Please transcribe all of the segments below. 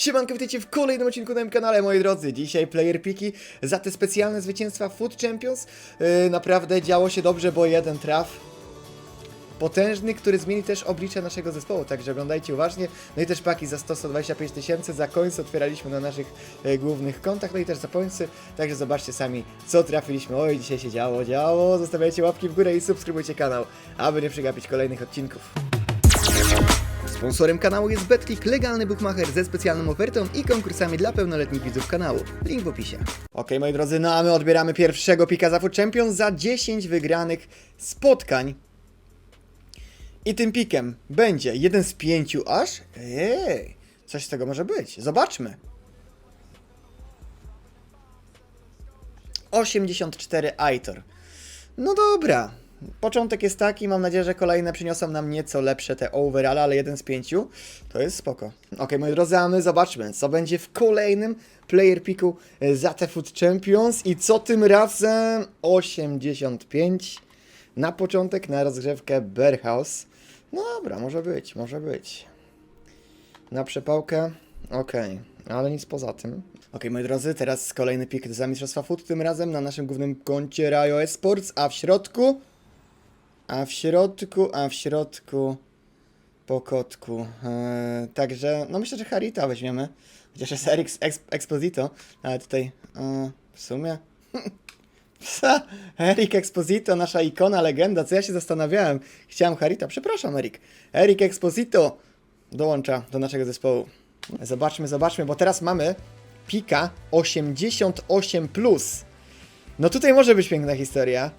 Siemanko, witajcie w kolejnym odcinku na moim kanale, moi drodzy. Dzisiaj player piki za te specjalne zwycięstwa Food Champions. Yy, naprawdę działo się dobrze, bo jeden traf. Potężny, który zmieni też oblicze naszego zespołu, także oglądajcie uważnie. No i też paki za 100-125 tysięcy, za końce otwieraliśmy na naszych e, głównych kontach, no i też za pońcy, także zobaczcie sami, co trafiliśmy. Oj, dzisiaj się działo, działo. Zostawiajcie łapki w górę i subskrybujcie kanał, aby nie przegapić kolejnych odcinków. Sponsorem kanału jest BetClick, legalny bookmacher ze specjalną ofertą i konkursami dla pełnoletnich widzów kanału. Link w opisie. Ok, moi drodzy, no a my odbieramy pierwszego pika za Food Champions za 10 wygranych spotkań. I tym pikiem będzie jeden z pięciu aż? Ej, coś z tego może być. Zobaczmy. 84 Aitor. No dobra. Początek jest taki, mam nadzieję, że kolejne przyniosą nam nieco lepsze te overall, ale jeden z pięciu to jest spoko. Ok, moi drodzy, a my zobaczmy, co będzie w kolejnym player piku e, za te Food Champions i co tym razem 85 na początek na rozgrzewkę Bear House. No dobra, może być, może być. Na przepałkę, okej, ale nic poza tym. Okej, moi drodzy, teraz kolejny pik za Mistrzostwa Food, tym razem na naszym głównym koncie Rayo Esports, a w środku... A w środku, a w środku... Po kotku. Eee, także, no myślę, że Harita weźmiemy. Chociaż jest Eric Ex Exposito, ale tutaj... eee, w sumie... Eric Exposito, nasza ikona, legenda, co ja się zastanawiałem. Chciałem Harita, przepraszam Erik. Eric Exposito dołącza do naszego zespołu. Zobaczmy, zobaczmy, bo teraz mamy pika 88+. Plus. No tutaj może być piękna historia,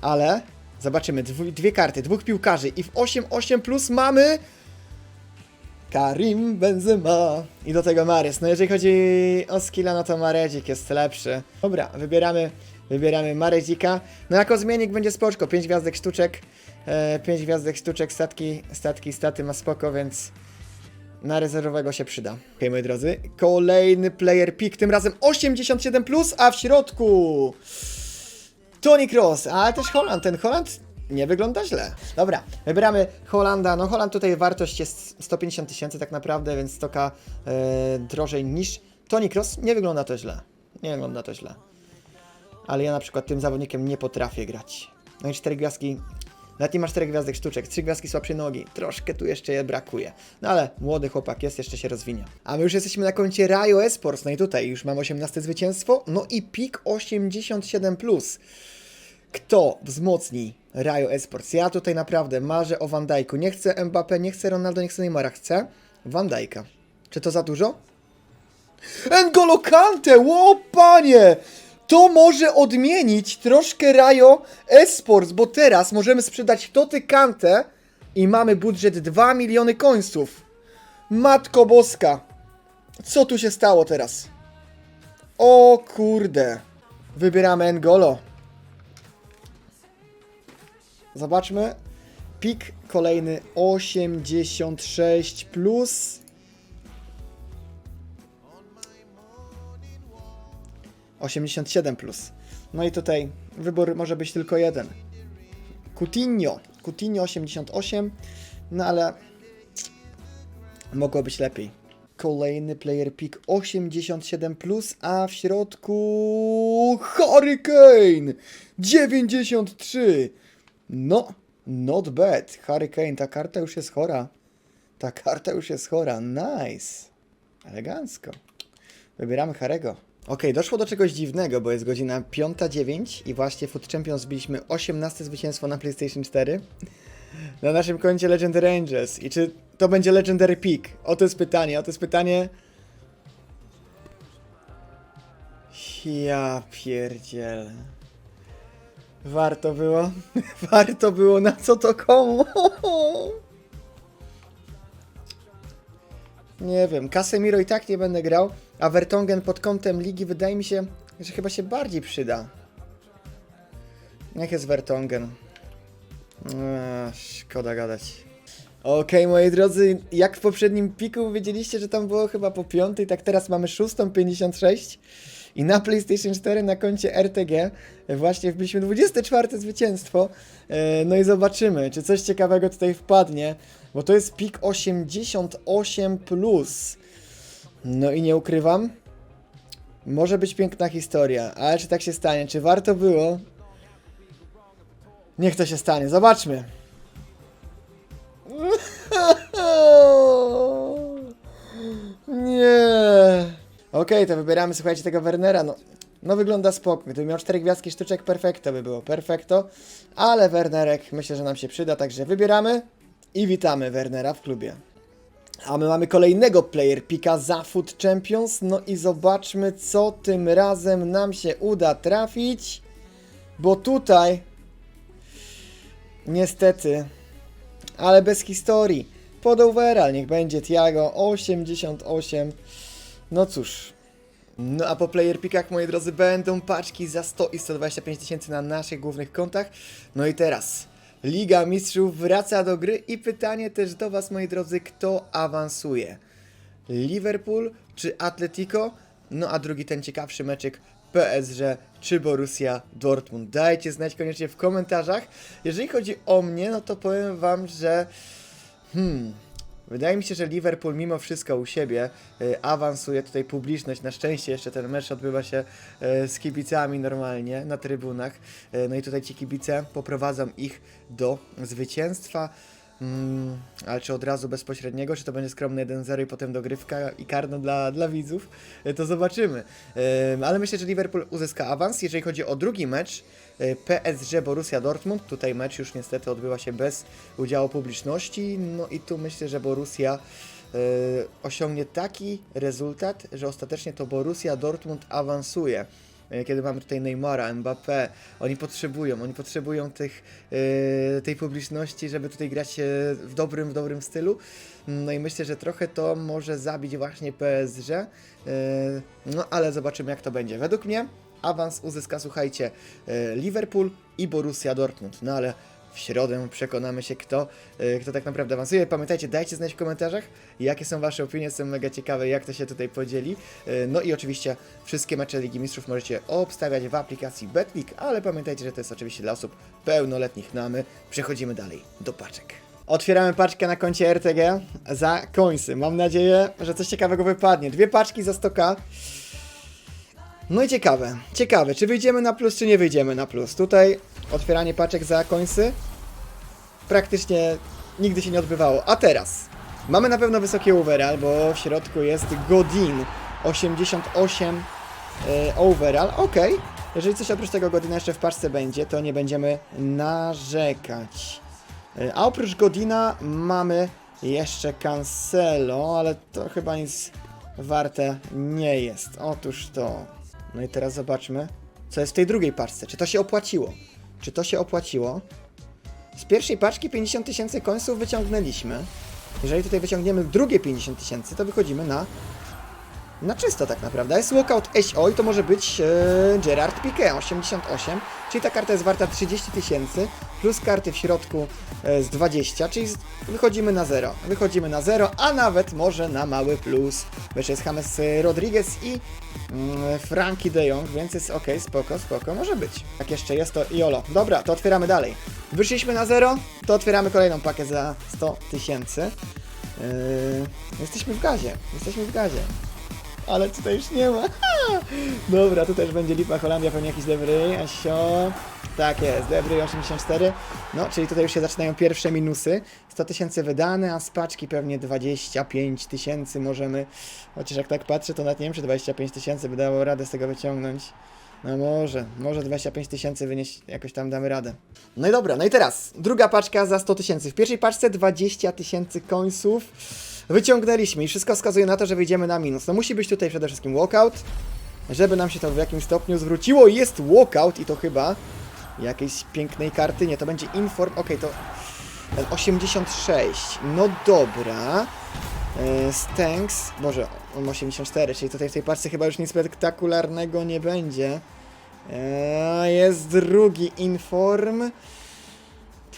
ale zobaczymy, dwu, dwie karty, dwóch piłkarzy i w 8-8 plus mamy Karim Benzema i do tego Mares. No jeżeli chodzi o skilla, no to Maredzik jest lepszy. Dobra, wybieramy, wybieramy Maredzika. No jako zmiennik będzie spoczko, 5 gwiazdek sztuczek, e, 5 gwiazdek sztuczek, statki, statki, staty ma spoko, więc na rezerwowego się przyda. Okej, moi drodzy, kolejny player pick, tym razem 87+, plus, a w środku Tony Cross, ale też Holland, ten Holland nie wygląda źle. Dobra, wybieramy Holanda, no Holland tutaj wartość jest 150 tysięcy tak naprawdę, więc stoka e, drożej niż Tony Cross, nie wygląda to źle, nie wygląda to źle. Ale ja na przykład tym zawodnikiem nie potrafię grać. No i cztery gwiazdki nawet nie ma 4 gwiazdek sztuczek, 3 gwiazdki słabszej nogi. Troszkę tu jeszcze je brakuje. No ale młody chłopak jest, jeszcze się rozwinie. A my już jesteśmy na koncie Rayo Esports, no i tutaj już mam 18 zwycięstwo, no i pik 87+. Plus. Kto wzmocni Rayo Esports? Ja tutaj naprawdę marzę o Van Dijku. Nie chcę Mbappé, nie chcę Ronaldo, nie chcę Neymara, chcę Van Dijka. Czy to za dużo? N'Golo Kante, ło panie! To może odmienić troszkę Rayo Esports, bo teraz możemy sprzedać Toty Kante i mamy budżet 2 miliony końców. Matko Boska. Co tu się stało teraz? O kurde. Wybieramy N'Golo. Zobaczmy. Pik kolejny 86 plus. 87 plus. No i tutaj wybór może być tylko jeden. Coutinho. Coutinho 88. No ale mogło być lepiej. Kolejny player pick 87 plus, a w środku Hurricane 93. No, not bad. Hurricane, ta karta już jest chora. Ta karta już jest chora. Nice. Elegancko. Wybieramy Harego. Okej, doszło do czegoś dziwnego, bo jest godzina 5.09 i właśnie Food Champions zbiliśmy 18 zwycięstwo na PlayStation 4 na naszym koncie Legendary Angels. I czy to będzie Legendary Peak? Oto jest pytanie, oto jest pytanie. Ja pierdzielę. Warto było? Warto było, na co to komu? Nie wiem, Casemiro i tak nie będę grał, a Vertonghen pod kątem ligi wydaje mi się, że chyba się bardziej przyda. Niech jest Vertonghen. Eee, szkoda gadać. Okej, moi drodzy, jak w poprzednim piku wiedzieliście, że tam było chyba po piątej, tak teraz mamy szóstą 56 i na PlayStation 4 na koncie RTG właśnie wbiliśmy 24 zwycięstwo. E, No i zobaczymy, czy coś ciekawego tutaj wpadnie, bo to jest pik 88+. Plus. No i nie ukrywam, może być piękna historia, ale czy tak się stanie? Czy warto było? Niech to się stanie, zobaczmy. Nie. Okej, to wybieramy, słuchajcie, tego Wernera. No, no wygląda spoko. Gdyby miał 4 gwiazdki sztuczek, perfekto by było, perfekto. Ale Wernerek myślę, że nam się przyda, także wybieramy i witamy Wernera w klubie. A my mamy kolejnego player pika za Food Champions. No i zobaczmy, co tym razem nam się uda trafić. Bo tutaj niestety, ale bez historii. Pod overall niech będzie Tiago 88. No cóż. No a po player pickach, moi drodzy, będą paczki za 100 i 125 tysięcy na naszych głównych kontach. No i teraz Liga Mistrzów wraca do gry i pytanie też do Was, moi drodzy, kto awansuje? Liverpool czy Atletico? No a drugi ten ciekawszy meczyk PSG czy Borussia Dortmund. Dajcie znać koniecznie w komentarzach. Jeżeli chodzi o mnie, no to powiem Wam, że hmm, wydaje mi się, że Liverpool mimo wszystko u siebie y, awansuje. Tutaj publiczność, na szczęście jeszcze ten mecz odbywa się y, z kibicami normalnie na trybunach. Y, no i tutaj ci kibice poprowadzą ich do zwycięstwa. Mm, ale czy od razu bezpośredniego, czy to będzie skromny 1-0 i potem dogrywka i karno dla, dla widzów, y, to zobaczymy. Ym, ale myślę, że Liverpool uzyska awans. Jeżeli chodzi o drugi mecz, y, PSG Borussia Dortmund, tutaj mecz już niestety odbywa się bez udziału publiczności, no i tu myślę, że Borussia y, osiągnie taki rezultat, że ostatecznie to Borussia Dortmund awansuje. Y, Kiedy mamy tutaj Neymara, Mbappé, oni potrzebują, oni potrzebują tych, y, tej publiczności, żeby tutaj grać y, w dobrym, w dobrym stylu. No i myślę, że trochę to może zabić właśnie PSG. No ale zobaczymy jak to będzie. Według mnie awans uzyska, słuchajcie, Liverpool i Borussia Dortmund. No ale w środę przekonamy się, kto, y, kto tak naprawdę awansuje. Pamiętajcie, dajcie znać w komentarzach, jakie są Wasze opinie. Jestem mega ciekawy, jak to się tutaj podzieli. Y, No i oczywiście wszystkie mecze Ligi Mistrzów możecie obstawiać w aplikacji Betlik, ale pamiętajcie, że to jest oczywiście dla osób pełnoletnich. No a my przechodzimy dalej do paczek. Otwieramy paczkę na koncie RTG za końsy. Mam nadzieję, że coś ciekawego wypadnie. Dwie paczki za 100k. No i ciekawe, ciekawe, czy wyjdziemy na plus, czy nie wyjdziemy na plus. Tutaj otwieranie paczek za końsy praktycznie nigdy się nie odbywało. A teraz mamy na pewno wysokie overall, bo w środku jest Godin 88 e, overall. Ok, jeżeli coś oprócz tego Godina jeszcze w paczce będzie, to nie będziemy narzekać. E, A oprócz Godina mamy jeszcze Cancelo, ale to chyba nic warte nie jest. Otóż to. No i teraz zobaczmy, co jest w tej drugiej paczce. Czy to się opłaciło? Czy to się opłaciło? Z pierwszej paczki 50 tysięcy końców wyciągnęliśmy. Jeżeli tutaj wyciągniemy drugie 50 tysięcy, to wychodzimy na na czysto tak naprawdę. Jest walkout SO i to może być e, Gerard Piqué 88, czyli ta karta jest warta 30 tysięcy plus karty w środku e, z 20, czyli z, wychodzimy na 0. Wychodzimy na 0, a nawet może na mały plus. Jeszcze jest James Rodriguez i mm, Frankie de Jong, więc jest ok, spoko, spoko, może być. Jak jeszcze jest to Iolo. Dobra, to otwieramy dalej. Wyszliśmy na 0, to otwieramy kolejną pakę za 100 tysięcy. Yy, jesteśmy w gazie, jesteśmy w gazie ale tutaj już nie ma. Dobra, tu też będzie lipa Holandia, pewnie jakiś Debry, Asio. Tak jest, Debry 84. No, czyli tutaj już się zaczynają pierwsze minusy. 100 tysięcy wydane, a z paczki pewnie 25 tysięcy możemy. Chociaż jak tak patrzę, to nawet nie wiem, czy 25 tysięcy by dało radę z tego wyciągnąć. No może, może 25 tysięcy wynieść, jakoś tam damy radę. No i dobra, no i teraz druga paczka za 100 tysięcy. W pierwszej paczce 20 tysięcy końców wyciągnęliśmy i wszystko wskazuje na to, że wyjdziemy na minus. No musi być tutaj przede wszystkim walkout, żeby nam się to w jakimś stopniu zwróciło. Jest walkout i to chyba jakiejś pięknej karty. Nie, to będzie inform. Okej, to ten 86. No dobra. E, Stanks, Boże, on ma 84, czyli tutaj w tej paczce chyba już nic spektakularnego nie będzie. E, Jest drugi inform.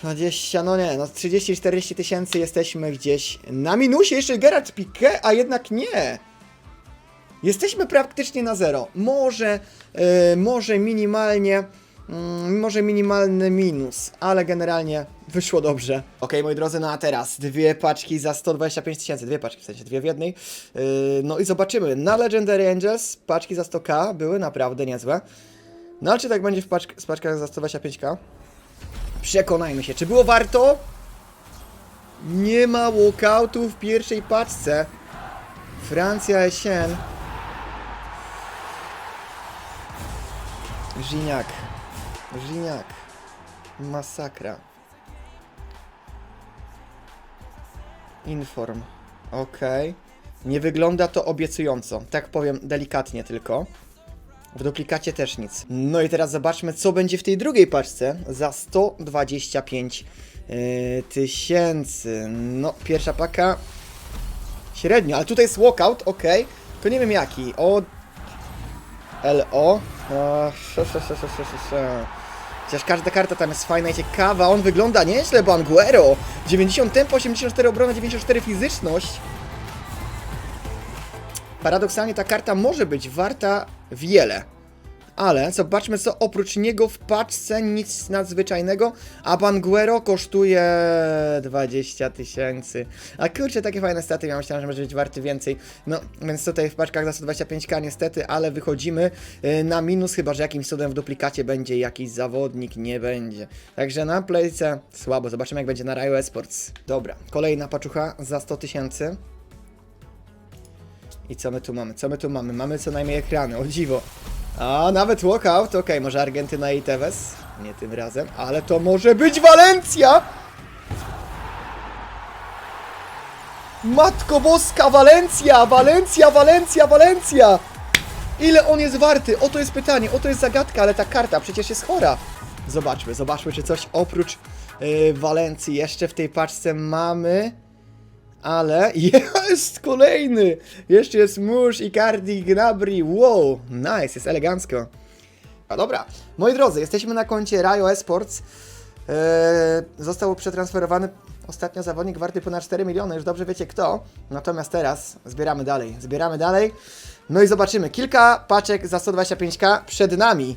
20, no nie, no 30-40 tysięcy jesteśmy gdzieś na minusie. Jeszcze Gerard Piqué, a jednak nie. Jesteśmy praktycznie na zero. Może, e, może minimalnie Mm, może minimalny minus, ale generalnie wyszło dobrze. Okej, moi drodzy, no a teraz dwie paczki za 125 tysięcy, dwie paczki, w sensie dwie w jednej. Yy, no i zobaczymy. Na Legendary Angels paczki za 100k były naprawdę niezłe. No ale czy tak będzie w paczk z paczkach za 125k? Przekonajmy się, czy było warto? Nie ma walkoutu w pierwszej paczce. Francja Essien. Gignac. Gignac. Masakra. Inform. Okej. Nie wygląda to obiecująco. Tak powiem delikatnie tylko. W duplikacie też nic. No i teraz zobaczmy, co będzie w tej drugiej paczce za 125 yy, tysięcy. No, pierwsza paka średnio, ale tutaj jest walkout, ok. To nie wiem jaki. O. LO. Chociaż każda karta tam jest fajna i ciekawa. On wygląda nieźle, Banguero. 90 tempo, 84 obrona, 94 fizyczność. Paradoksalnie ta karta może być warta wiele. Ale zobaczmy, co oprócz niego w paczce nic nadzwyczajnego, a Banguero kosztuje 20 tysięcy. A kurczę, takie fajne staty, ja myślałem, że może być warty więcej. No, więc tutaj w paczkach za 125k niestety, ale wychodzimy y, na minus, chyba że jakimś cudem w duplikacie będzie jakiś zawodnik, nie będzie. Także na playce słabo, zobaczymy jak będzie na Rayo Esports. Dobra, kolejna paczucha za 100 tysięcy. I co my tu mamy? Co my tu mamy? Mamy co najmniej ekrany, o dziwo. A, nawet walkout, okej, może Argentyna i Tevez. Nie tym razem, ale to może być Walencja! Matko Boska, Walencja! Walencja, Walencja, Walencja! Ile on jest warty? Oto jest pytanie, oto jest zagadka, ale ta karta przecież jest chora. Zobaczmy, zobaczmy, czy coś oprócz yy, Walencji jeszcze w tej paczce mamy. Ale jest kolejny! Jeszcze jest Musz, Icardi, Gnabry. Wow, nice, jest elegancko. A dobra, moi drodzy, jesteśmy na koncie Rayo Esports. Eee, został przetransferowany ostatnio zawodnik warty ponad 4 miliony, już dobrze wiecie kto. Natomiast teraz zbieramy dalej, zbieramy dalej. No i zobaczymy, kilka paczek za 125k przed nami.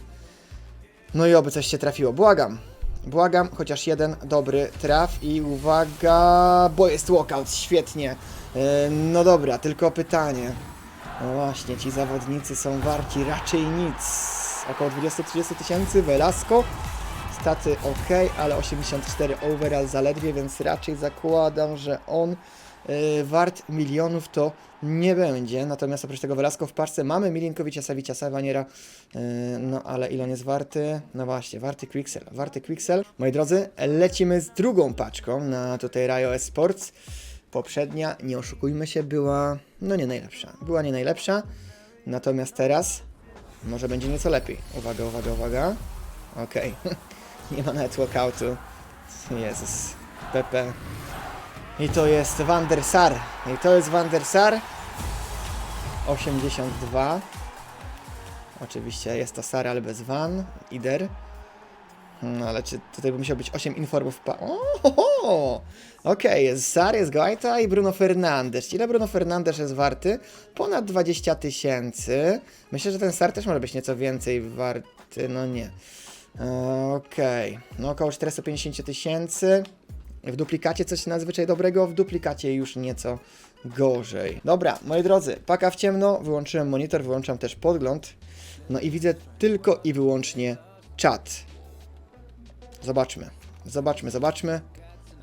No i oby coś się trafiło, błagam. Błagam, chociaż jeden dobry traf i uwaga, bo jest walkout, świetnie. E, no dobra, tylko pytanie. No właśnie, ci zawodnicy są warci raczej nic. Około 20-30 tysięcy, Velasco. Staty ok, ale 84 overall zaledwie, więc raczej zakładam, że on e, wart milionów to nie będzie. Natomiast oprócz tego Velasco w parce mamy Milinkowicza, Savicza, Savaniera. Yy, no ale ile on jest warty? No właśnie, warty Quixel. Warty Quixel. Moi drodzy, lecimy z drugą paczką na tutaj Rayo Esports. Poprzednia, nie oszukujmy się, była no nie najlepsza. Była nie najlepsza. Natomiast teraz może będzie nieco lepiej. Uwaga, uwaga, uwaga. Okej. nie ma nawet walkoutu. Jezus. Pepe. I to jest Van der Sar. I to jest Van der Sar. 82. Oczywiście jest to Sar, ale bez Van. Ider. No ale czy tutaj by musiał być 8 informów pa... Ohoho! Okej, jest Sar, jest Guaita i Bruno Fernandes. Ile Bruno Fernandes jest warty? Ponad 20 tysięcy. Myślę, że ten Sar też może być nieco więcej warty. No nie. Okej. No około 450 tysięcy. W duplikacie coś nadzwyczaj dobrego, w duplikacie już nieco gorzej. Dobra, moi drodzy, paka w ciemno, wyłączyłem monitor, wyłączam też podgląd. No i widzę tylko i wyłącznie czat. Zobaczmy, zobaczmy, zobaczmy.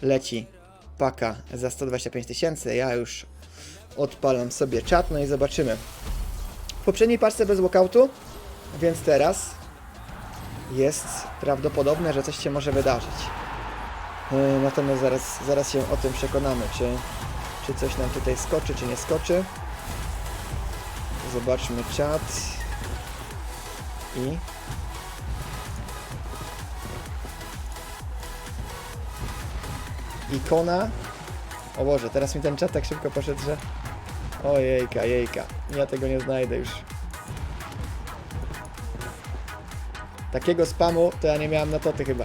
Leci paka za 125 tysięcy, ja już odpalam sobie czat, no i zobaczymy. W poprzedniej paczce bez walkoutu, więc teraz jest prawdopodobne, że coś się może wydarzyć. Yy, Natomiast zaraz, zaraz się o tym przekonamy, czy, czy coś nam tutaj skoczy, czy nie skoczy. Zobaczmy czat. I... Ikona. O Boże, teraz mi ten czat tak szybko poszedł, że... Ojejka, jejka. Ja tego nie znajdę już. Takiego spamu to ja nie miałem na toty chyba.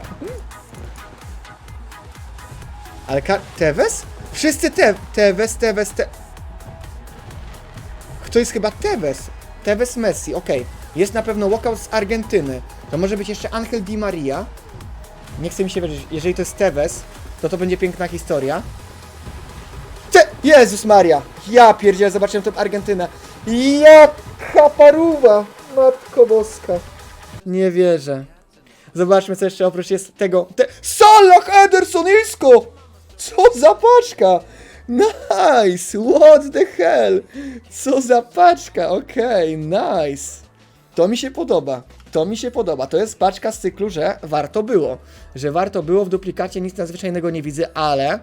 Ale Tevez? Wszyscy te Tevez, Tevez, te... To jest chyba Tevez. Tevez Messi, okej. Jest na pewno walkout z Argentyny. To może być jeszcze Angel Di Maria. Nie chce mi się wierzyć, jeżeli to jest Tevez, to to będzie piękna historia. Te... Jezus Maria! Ja pierdzielę, zobaczyłem tą Argentynę. Jaka paruwa! Matko boska. Nie wierzę. Zobaczmy, co jeszcze oprócz jest tego. Te... Salah Ederson Isco! Co za paczka! Nice! What the hell? Co za paczka? Okej, nice. To mi się podoba. To mi się podoba. To jest paczka z cyklu, że warto było. Że warto było w duplikacie, nic nadzwyczajnego nie widzę, ale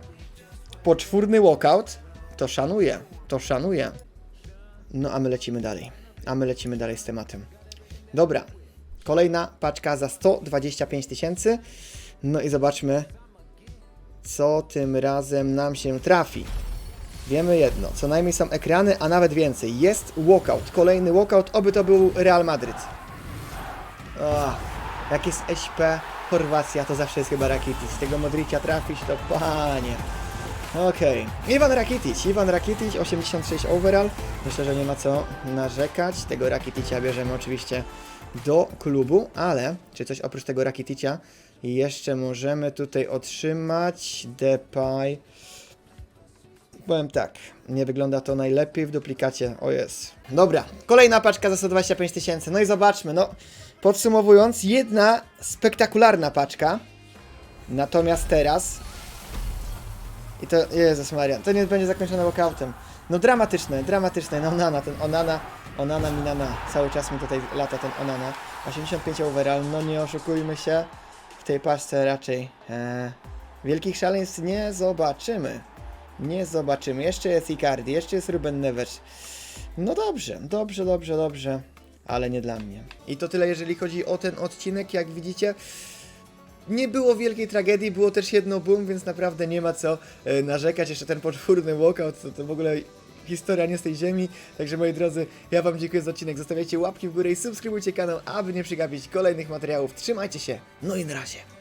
poczwórny walkout to szanuję. To szanuję. No a my lecimy dalej. A my lecimy dalej z tematem. Dobra. Kolejna paczka za 125 tysięcy. No i zobaczmy, co tym razem nam się trafi. Wiemy jedno, co najmniej są ekrany, a nawet więcej. Jest walkout, kolejny walkout, oby to był Real Madryt. Ach, jak jest SP Chorwacja, to zawsze jest chyba Rakitic. Z tego Modricia trafić, to panie. Okej. Iwan Rakitic. Iwan Rakitic, 86 overall. Myślę, że nie ma co narzekać. Tego Rakiticia bierzemy oczywiście do klubu, ale czy coś oprócz tego Rakiticia jeszcze możemy tutaj otrzymać? Depay. Powiem tak, nie wygląda to najlepiej w duplikacie. O jest. Dobra, kolejna paczka za 125 tysięcy. No i zobaczmy, no podsumowując, jedna spektakularna paczka. Natomiast teraz i to, Jezus Maria, to nie będzie zakończone walkoutem. No dramatyczne, dramatyczne, no Onana, ten Onana, Onana Minana, cały czas mi tutaj lata ten Onana. 85 overall, no nie oszukujmy się, tej paczce raczej e, wielkich szaleństw nie zobaczymy. Nie zobaczymy. Jeszcze jest Icardi, jeszcze jest Ruben Neves. No dobrze, dobrze, dobrze, dobrze, ale nie dla mnie. I to tyle, jeżeli chodzi o ten odcinek, jak widzicie. Nie było wielkiej tragedii, było też jedno boom, więc naprawdę nie ma co e, narzekać. Jeszcze ten poczwórny walkout, to, to w ogóle historia nie z tej ziemi. Także moi drodzy, ja wam dziękuję za odcinek. Zostawiajcie łapki w górę i subskrybujcie kanał, aby nie przegapić kolejnych materiałów. Trzymajcie się, no i na razie.